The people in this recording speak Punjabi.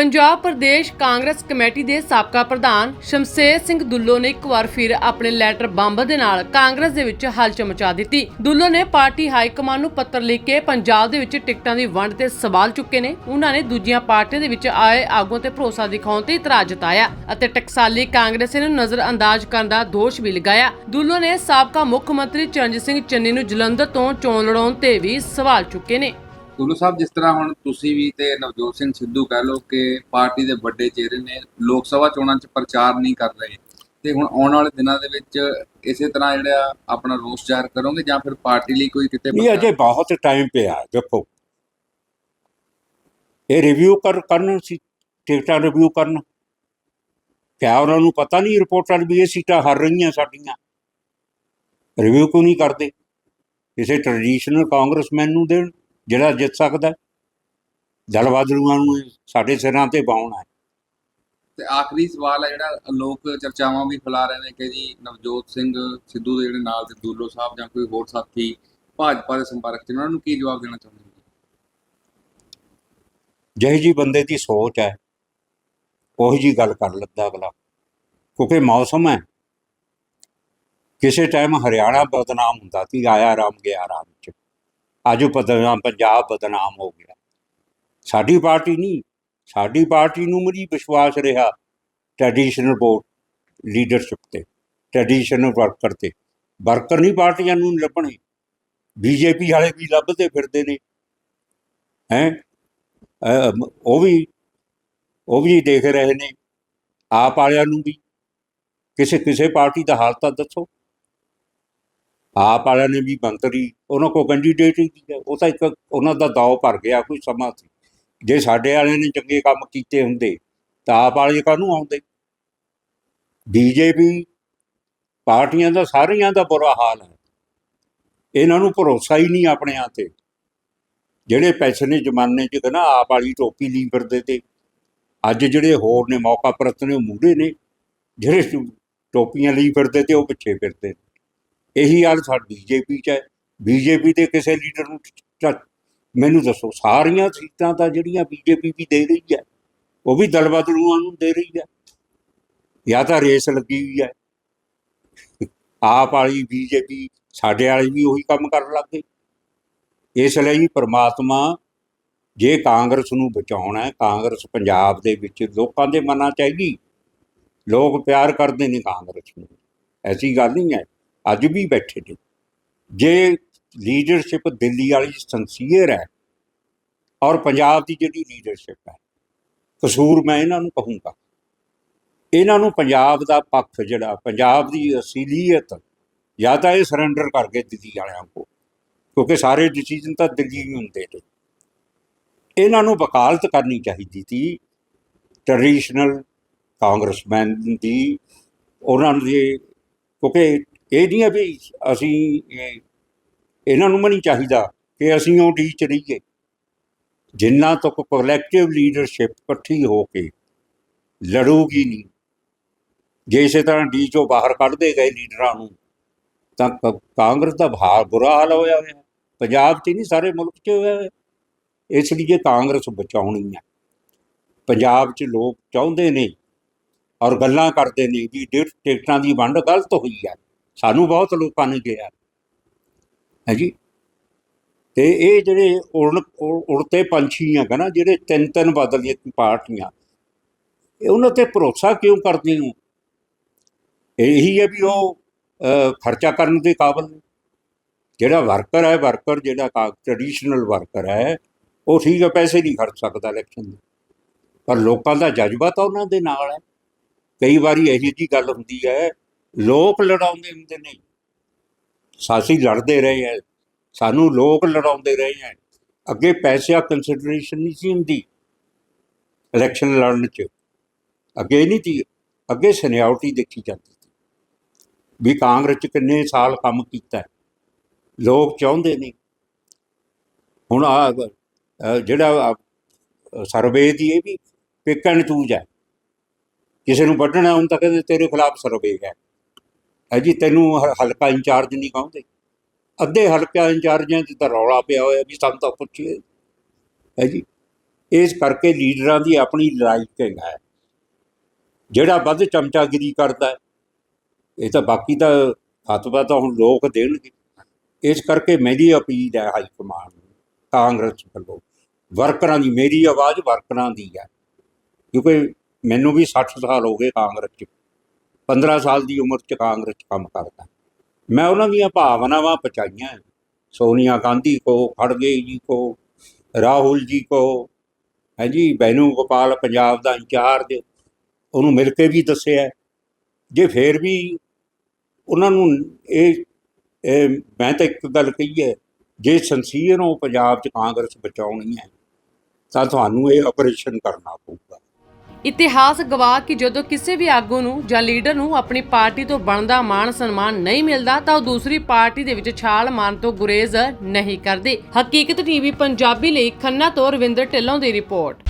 ਪੰਜਾਬ ਪ੍ਰਦੇਸ਼ ਕਾਂਗਰਸ ਕਮੇਟੀ ਦੇ ਸਾਬਕਾ ਪ੍ਰਧਾਨ ਸ਼ਮਸ਼ੇਰ ਸਿੰਘ ਦੁੱਲੋ ਨੇ ਇੱਕ ਵਾਰ ਫਿਰ ਆਪਣੇ ਲੈਟਰ ਬੰਬ ਦੇ ਨਾਲ ਕਾਂਗਰਸ ਦੇ ਵਿੱਚ ਹਲਚਲ ਮਚਾ ਦਿੱਤੀ। ਦੁੱਲੋ ਨੇ ਪਾਰਟੀ ਹਾਈ ਕਮਾਂਡ ਨੂੰ ਪੱਤਰ ਲਿਖ ਕੇ ਪੰਜਾਬ ਦੇ ਵਿੱਚ ਟਿਕਟਾਂ ਦੀ ਵੰਡ ਤੇ ਸਵਾਲ ਚੁੱਕੇ ਨੇ। ਉਹਨਾਂ ਨੇ ਦੂਜੀਆਂ ਪਾਰਟੀਆਂ ਦੇ ਵਿੱਚ ਆਏ ਆਗੂਆਂ ਤੇ ਭਰੋਸਾ ਦਿਖਾਉਣ ਤੇ ਇਤਰਾਜ਼ ਜਤਾਇਆ ਅਤੇ ਟਕਸਾਲੀ ਕਾਂਗਰਸੀ ਨੂੰ ਨਜ਼ਰਅੰਦਾਜ਼ ਕਰਨ ਦਾ ਦੋਸ਼ ਵੀ ਲਗਾਇਆ। ਦੁੱਲੋ ਨੇ ਸਾਬਕਾ ਮੁੱਖ ਮੰਤਰੀ ਚਰਨਜੀਤ ਸਿੰਘ ਚੰਨੀ ਨੂੰ ਜਲੰਧਰ ਤੋਂ ਚੋਣ ਲੜਾਉਣ ਤੇ ਵੀ ਸਵਾਲ ਚੁੱਕੇ ਨੇ। ਗੁਰੂ ਸਾਹਿਬ ਜਿਸ ਤਰ੍ਹਾਂ ਹੁਣ ਤੁਸੀਂ ਵੀ ਤੇ ਨਵਜੋਤ ਸਿੰਘ ਸਿੱਧੂ ਕਹਿ ਲਓ ਕਿ ਪਾਰਟੀ ਦੇ ਵੱਡੇ ਚਿਹਰੇ ਨੇ ਲੋਕ ਸਭਾ ਚੋਣਾਂ 'ਚ ਪ੍ਰਚਾਰ ਨਹੀਂ ਕਰ ਰਹੇ। ਤੇ ਹੁਣ ਆਉਣ ਵਾਲੇ ਦਿਨਾਂ ਦੇ ਵਿੱਚ ਇਸੇ ਤਰ੍ਹਾਂ ਜਿਹੜਾ ਆਪਣਾ ਰੋਸ ਜ਼ਾਹਰ ਕਰੋਗੇ ਜਾਂ ਫਿਰ ਪਾਰਟੀ ਲਈ ਕੋਈ ਕਿਤੇ ਇਹ ਅਜੇ ਬਹੁਤ ਟਾਈਮ ਪਿਆ ਦੇਖੋ। ਇਹ ਰਿਵਿਊ ਕਰ ਕਰਨ ਸੀ ਟਿਕਟਾਂ ਰਿਵਿਊ ਕਰਨ। ਕਿਆ ਉਹਨਾਂ ਨੂੰ ਪਤਾ ਨਹੀਂ ਰਿਪੋਰਟਾਂ ਵੀ ਇਹ ਸੀਟਾਂ ਹਾਰ ਰਹੀਆਂ ਸਾਡੀਆਂ। ਰਿਵਿਊ ਕਿਉਂ ਨਹੀਂ ਕਰਦੇ? ਕਿਸੇ ਟ੍ਰੈਡੀਸ਼ਨਲ ਕਾਂਗਰਸਮੈਨ ਨੂੰ ਦੇਣ। ਜਿਹੜਾ ਜਿੱਤ ਸਕਦਾ ਬਦਲੂਆਂ ਨੂੰ ਸਾਡੇ ਸਿਰਾਂ ਤੇ ਪਾਉਣਾ ਤੇ ਆਖਰੀ ਸਵਾਲ ਹੈ ਜਿਹੜਾ ਲੋਕ ਚਰਚਾਵਾਂ ਵੀ ਫੈਲਾ ਰਹੇ ਨੇ ਕਿ ਜੀ ਨਵਜੋਤ ਸਿੰਘ ਸਿੱਧੂ ਦੇ ਜਿਹੜੇ ਨਾਲ ਦੇ ਦੂਲੋ ਸਾਹਿਬ ਜਾਂ ਕੋਈ ਹੋਰ ਸਾਥੀ ਭਾਜਪਾ ਦੇ ਸੰਪਰਕ 'ਚ ਉਹਨਾਂ ਨੂੰ ਕੀ ਜਵਾਬ ਦੇਣਾ ਚਾਹੁੰਦੇ ਹੋ ਜਿਹੀ ਜੀ ਬੰਦੇ ਦੀ ਸੋਚ ਹੈ ਉਹੀ ਜੀ ਗੱਲ ਕਰ ਲੈਂਦਾ ਅਗਲਾ। ਕਿਉਂਕਿ ਮੌਸਮ ਹੈ। ਕਿਸੇ ਟਾਈਮ ਹਰਿਆਣਾ ਬਦਨਾਮ ਹੁੰਦਾ ਸੀ ਆਇਆ ਰਾਮ ਗਿਆ ਰਾਮ ਚ। ਅੱਜ ਬਦਨਾਮ ਪੰਜਾਬ ਬਦਨਾਮ ਹੋ ਗਿਆ। ਸਾਡੀ ਪਾਰਟੀ ਨਹੀਂ, ਸਾਡੀ ਪਾਰਟੀ ਨੂੰ ਮਰੀ ਵਿਸ਼ਵਾਸ ਰਿਹਾ ਟ੍ਰੈਡੀਸ਼ਨਲ ਵੋਟ ਲੀਡਰਸ਼ਿਪ ਤੇ ਟ੍ਰੈਡੀਸ਼ਨਲ ਵਰਕਰ ਤੇ। ਵਰਕਰ ਨਹੀਂ ਪਾਰਟੀਆਂ ਨੂੰ ਲੱਭਣੇ ਬੀਜੇਪੀ ਵਾਲੇ ਵੀ ਲੱਭਦੇ ਫਿਰਦੇ ਨੇ। ਹੈ? ਉਹ ਵੀ ਉਹ ਵੀ ਦੇਖ ਰਹੇ ਨੇ। ਆਪ ਵਾਲਿਆਂ ਨੂੰ ਵੀ। ਕਿਸੇ ਕਿਸੇ ਪਾਰਟੀ ਦਾ ਹਾਲ ਤਾਂ ਦੱਸੋ। ਆਪ ਵਾਲਿਆਂ ਨੇ ਵੀ ਮੰਤਰੀ, ਉਹਨਾਂ ਕੋ ਕੈਂਡੀਡੇਟ ਹੀ ਨਹੀਂ ਹੈ। ਉਹ ਤਾਂ ਇੱਕ ਉਹਨਾਂ ਦਾ ਦਾਅ ਭਰ ਗਿਆ, ਕੋਈ ਸਮਾਂ ਸੀ। ਜੇ ਸਾਡੇ ਵਾਲਿਆਂ ਨੇ ਚੰਗੇ ਕੰਮ ਕੀਤੇ ਹੁੰਦੇ, ਤਾਂ ਆਪ ਵਾਲੇ ਕਾਹਨੂੰ ਆਉਂਦੇ? ਬੀਜੇਪੀ ਪਾਰਟੀਆਂ ਦਾ, ਸਾਰੀਆਂ ਦਾ ਬੁਰਾ ਹਾਲ ਹੈ। ਇਹਨਾਂ ਨੂੰ ਭਰੋਸਾ ਹੀ ਨਹੀਂ ਆਪਣੇ ਆਪਣਿਆਂ ਤੇ। ਜਿਹੜੇ ਪੈਸੇ ਨੇ ਜ਼ਮਾਨੇ 'ਚ ਨਾ ਆਪ ਵਾਲੀ ਟੋਪੀ ਲਈ ਫਿਰਦੇ ਤੇ। ਅੱਜ ਜਿਹੜੇ ਹੋਰ ਨੇ ਮੌਕਾ ਪ੍ਰਸਤ ਨੇ ਉਹ ਮੂਹਰੇ ਨੇ। ਜਿਹੜੇ ਟੋਪੀਆਂ ਲਈ ਫਿਰਦੇ ਤੇ ਉਹ ਪਿੱਛੇ ਫਿਰਦੇ ਨੇ। ਇਹੀ ਹਾਲ ਸਾਡੀ ਬੀਜੇਪੀ 'ਚ ਹੈ। ਬੀਜੇਪੀ ਦੇ ਕਿਸੇ ਲੀਡਰ ਨੂੰ ਚ- ਮੈਨੂੰ ਦੱਸੋ, ਸਾਰੀਆਂ ਸੀਟਾਂ ਤਾਂ ਜਿਹੜੀਆਂ ਬੀਜੇਪੀ ਵੀ ਦੇ ਰਹੀ ਹੈ, ਉਹ ਵੀ ਦਲ ਬਦਲੂਆਂ ਨੂੰ ਦੇ ਰਹੀ ਹੈ। ਜਾਂ ਤਾਂ ਰੇਸ ਲੱਗੀ ਹੋਈ ਹੈ। ਆਪ ਵਾਲੀ ਬੀਜੇਪੀ ਸਾਡੇ ਵਾਲੀ ਵੀ ਉਹੀ ਕੰਮ ਕਰਨ ਲੱਗ ਗਏ। ਇਸ ਲਈ ਪ੍ਰਮਾਤਮਾ ਜੇ ਕਾਂਗਰਸ ਨੂੰ ਬਚਾਉਣਾ ਹੈ, ਕਾਂਗਰਸ ਪੰਜਾਬ ਦੇ ਵਿੱਚ ਲੋਕਾਂ ਦੇ ਮਨਾਂ 'ਚ ਹੈਗੀ। ਲੋਕ ਪਿਆਰ ਕਰਦੇ ਨੇ ਕਾਂਗਰਸ ਨੂੰ। ਐਸੀ ਗੱਲ ਨਹੀਂ ਹੈ। ਅੱਜ ਵੀ ਬੈਠੇ ਨੇ। ਜੇ ਲੀਡਰਸ਼ਿਪ ਦਿੱਲੀ ਵਾਲੀ ਸੰਸੀਅਰ ਹੈ ਔਰ ਪੰਜਾਬ ਦੀ ਜਿਹੜੀ ਲੀਡਰਸ਼ਿਪ ਹੈ, ਕਸੂਰ ਮੈਂ ਇਹਨਾਂ ਨੂੰ ਕਹੂੰਗਾ। ਇਹਨਾਂ ਨੂੰ ਪੰਜਾਬ ਦਾ ਪੱਖ ਜਿਹੜਾ, ਪੰਜਾਬ ਦੀ ਅਸਲੀਅਤ ਜਾਂ ਤਾਂ ਇਹ ਸਰੈਂਡਰ ਕਰ ਗਏ ਦਿੱਲੀ ਵਾਲਿਆਂ ਕੋਲ, ਕਿਉਂਕਿ ਸਾਰੇ ਡਿਸੀਜਨ ਤਾਂ ਦਿੱਲੀ ਹੀ ਹੁੰਦੇ ਨੇ। ਇਹਨਾਂ ਨੂੰ ਵਕਾਲਤ ਕਰਨੀ ਚਾਹੀਦੀ ਸੀ ਟ੍ਰੈਡੀਸ਼ਨਲ ਕਾਂਗਰਸਮੈਨ ਦੀ, ਉਹਨਾਂ ਦੇ, ਕਿਉਂਕਿ ਇਹ ਨਹੀਂ ਹੈ ਵੀ ਅਸੀਂ ਇਹ- ਇਹਨਾਂ ਨੂੰ ਵੀ ਨਹੀਂ ਚਾਹੀਦਾ ਕਿ ਅਸੀਂ ਉਹ ਡੀ ਚ ਰਹੀਏ। ਜਿੰਨਾ ਤੱਕ ਕੋਲੈਕਟਿਵ ਲੀਡਰਸ਼ਿਪ ਇਕੱਠੀ ਹੋ ਕੇ ਲੜੂਗੀ ਨਹੀਂ। ਜੇ ਇਸੇ ਤਰ੍ਹਾਂ ਡੀ ਚੋਂ ਬਾਹਰ ਕੱਢਦੇ ਗਏ ਲੀਡਰਾਂ ਨੂੰ, ਤਾਂ ਕ- ਕਾਂਗਰਸ ਦਾ ਭਾਰ ਬੁਰਾ ਹਾਲ ਹੋਇਆ ਹੋਇਆ। ਪੰਜਾਬ 'ਚ ਨਹੀਂ, ਸਾਰੇ ਮੁਲਕ 'ਚ ਹੋਇਆ ਹੋਇਆ। ਇਸ ਲਈ ਕਾਂਗਰਸ ਬਚਾਉਣੀ ਹੈ। ਪੰਜਾਬ 'ਚ ਲੋਕ ਚਾਹੁੰਦੇ ਨੇ ਔਰ ਗੱਲਾਂ ਕਰਦੇ ਨੇ ਵੀ ਡੇਟ ਟਿਕਟਾਂ ਦੀ ਵੰਡ ਗਲਤ ਹੋਈ ਹੈ। ਸਾਨੂੰ ਬਹੁਤ ਲੋਕਾਂ ਨੇ ਕਿਹਾ। ਹੈ ਜੀ? ਤੇ ਇਹ ਜਿਹੜੇ ਉੜਨ ਉੜ- ਉੜਤੇ ਪੰਛੀ ਆ ਨਾ, ਜਿਹੜੇ ਤਿੰਨ ਤਿੰਨ ਬਦਲੀਆਂ ਪਾਰਟੀਆਂ ਇਹ ਉਹਨਾਂ ਤੇ ਭਰੋਸਾ ਕਿਉਂ ਕਰਦੇ ਹੋ? ਇਹੀ ਹੈ ਵੀ ਉਹ ਖਰਚਾ ਕਰਨ ਦੇ ਕਾਬਲ ਨੇ। ਜਿਹੜਾ ਵਰਕਰ ਹੈ, ਵਰਕਰ ਜਿਹੜਾ ਟ੍ਰੈਡੀਸ਼ਨਲ ਵਰਕਰ ਹੈ, ਉਹ ਠੀਕ ਹੈ, ਪੈਸੇ ਨਹੀਂ ਖਰਚ ਸਕਦਾ ਇਲੈਕਸ਼ਨ ਦੇ। ਪਰ ਲੋਕਾਂ ਦਾ ਜਜ਼ਬਾ ਤਾਂ ਉਹਨਾਂ ਦੇ ਨਾਲ ਹੈ। ਕਈ ਵਾਰੀ ਇਹੋ ਜੀ ਗੱਲ ਹੁੰਦੀ ਹੈ ਲੋਕ ਲੜਾਉਂਦੇ ਹੁੰਦੇ ਨੇ। ਸਾਸੀ ਲੜਦੇ ਰਹੇ ਹੈ। ਸਾਨੂੰ ਲੋਕ ਲੜਾਉਂਦੇ ਰਹੇ ਹੈ। ਅੱਗੇ ਪੈਸਿਆ ਕੰਸੀਡਰੇਸ਼ਨ ਨਹੀਂ ਸੀ ਹੁੰਦੀ ਇਲੈਕਸ਼ਨ ਲੜਨ ਚ। ਅੱਗੇ ਨਹੀਂ ਸੀ। ਅੱਗੇ ਸੀਨੀਅਰਟੀ ਦੇਖੀ ਜਾਂਦੀ ਸੀ। ਵੀ ਕਾਂਗਰਸ ਚ ਕਿੰਨੇ ਸਾਲ ਕੰਮ ਕੀਤਾ ਲੋਕ ਚਾਹੁੰਦੇ ਨੇ। ਹੁਣ ਆ ਜਿਹੜਾ ਸਰਵੇ ਦੀ ਇਹ ਵੀ ਪਿਕ ਐਂਡ ਚੂਜ਼ ਹੈ। ਕਿਸੇ ਨੂੰ ਵੱਢਣਾ ਹੁਣ ਤਾਂ ਕਹਿੰਦੇ ਤੇਰੇ ਖਿਲਾਫ ਸਰਵੇ ਹੈ। ਹੈ ਜੀ ਤੈਨੂੰ ਹ- ਹਲਕਾ ਇੰਚਾਰਜ ਨਹੀਂ ਕਹਿੰਦੇ ਅੱਧੇ ਹਲਕਾ ਇੰਚਾਰਜਾਂ 'ਚ ਤਾਂ ਰੌਲਾ ਪਿਆ ਹੋਇਆ ਵੀ ਸਾਨੂੰ ਤਾਂ ਪੁੱਛੀਏ ਹੈ ਜੀ ਇਸ ਕਰਕੇ ਲੀਡਰਾਂ ਦੀ ਆਪਣੀ ਲਾਈਕਿੰਗ ਹੈ। ਜਿਹੜਾ ਵੱਧ ਚਮਚਾਗਿਰੀ ਕਰਦਾ ਹੈ, ਇਹ ਤਾਂ ਬਾਕੀ ਤਾਂ ਫਤਵਾ ਤਾਂ ਹੁਣ ਲੋਕ ਦੇਣਗੇ। ਇਸ ਕਰਕੇ ਮੇਰੀ ਅਪੀਲ ਹੈ ਹਾਈ ਕਮਾਂਡ ਨੂੰ ਕਾਂਗਰਸ ਵੱਲੋਂ। ਵਰਕਰਾਂ ਦੀ ਮੇਰੀ ਆਵਾਜ਼ ਵਰਕਰਾਂ ਦੀ ਹੈ। ਕਿਉਂਕਿ ਮੈਨੂੰ ਵੀ 60 ਸਾਲ ਹੋ ਗਏ ਕਾਂਗਰਸ 'ਚ। 15 ਸਾਲ ਦੀ ਉਮਰ 'ਚ ਕਾਂਗਰਸ 'ਚ ਕੰਮ ਕਰਦਾ। ਮੈਂ ਉਹਨਾਂ ਦੀਆਂ ਭਾਵਨਾਵਾਂ ਪਹੁੰਚਾਈਆਂ। ਸੋਨੀਆ ਗਾਂਧੀ ਕੋ, ਖੜਗੇ ਜੀ ਕੋ, ਰਾਹੁਲ ਜੀ ਕੋ, ਹੈ ਜੀ, ਬੈਨੂ ਗੋਪਾਲ ਪੰਜਾਬ ਦਾ ਇੰਚਾਰਜ, ਉਹਨੂੰ ਮਿਲ ਕੇ ਵੀ ਦੱਸਿਆ। ਜੇ ਫੇਰ ਵੀ ਉਹਨਾਂ ਨੂੰ ਇਹ ਇਹ ਮੈਂ ਤਾਂ ਇੱਕ ਗੱਲ ਕਹੀ ਹੈ, ਜੇ ਸੰਸੀਅਰ ਉਹ ਪੰਜਾਬ 'ਚ ਕਾਂਗਰਸ ਬਚਾਉਣੀ ਹੈ, ਤਾਂ ਤੁਹਾਨੂੰ ਇਹ ਆਪਰੇਸ਼ਨ ਕਰਨਾ ਪਊਗਾ। ਇਤਿਹਾਸ ਗਵਾਹ ਕਿ ਜਦੋਂ ਕਿਸੇ ਵੀ ਆਗੂ ਨੂੰ ਜਾਂ ਲੀਡਰ ਨੂੰ ਆਪਣੀ ਪਾਰਟੀ ਤੋਂ ਬਣਦਾ ਮਾਣ ਸਨਮਾਨ ਨਹੀਂ ਮਿਲਦਾ, ਤਾਂ ਉਹ ਦੂਸਰੀ ਪਾਰਟੀ ਦੇ ਵਿੱਚ ਛਾਲ ਮਾਰਨ ਤੋਂ ਗੁਰੇਜ਼ ਨਹੀਂ ਕਰਦੇ। ਹਕੀਕਤ ਟੀਵੀ ਪੰਜਾਬੀ ਲਈ ਖੰਨਾ ਤੋਂ ਰਵਿੰਦਰ ਢਿੱਲੋਂ ਦੀ ਰਿਪੋਰਟ।